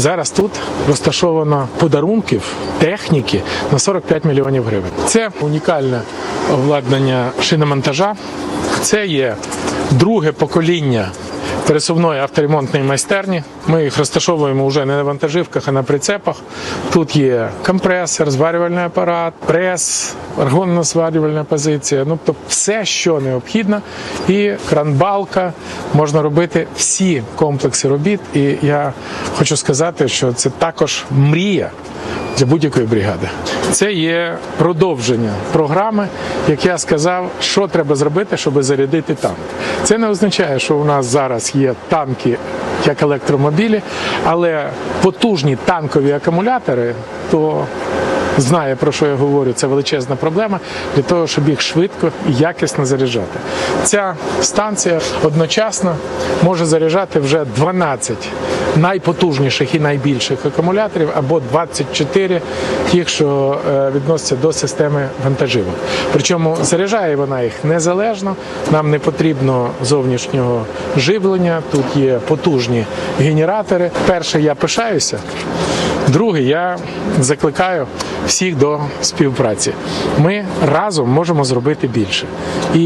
Зараз тут розташовано подарунків техніки на 45 мільйонів гривень. Це унікальне обладнання шиномонтажа. Це є друге покоління пересувної авторемонтної майстерні. Ми їх розташовуємо вже не на вантажівках, а на прицепах. Тут є компресор, зварювальний апарат, прес, аргонно зварювальна позиція. Ну, тобто все, що необхідно, і кранбалка. Можна робити всі комплекси робіт. І я хочу сказати, що це також мрія для будь-якої бригади. Це є продовження програми, як я сказав, що треба зробити, щоб зарядити танк. Це не означає, що у нас зараз є танки як електромобілі, але потужні танкові акумулятори, то знає про що я говорю, це величезна проблема для того, щоб їх швидко і якісно заряджати. Ця станція одночасно може заряджати вже 12 найпотужніших і найбільших акумуляторів або 24 тих, що е, відносяться до системи вантажівок. Причому заряджає вона їх незалежно. Нам не потрібно зовнішнього живлення. Тут є потужні генератори. Перше, я пишаюся. Друге, я закликаю всіх до співпраці. Ми разом можемо зробити більше. І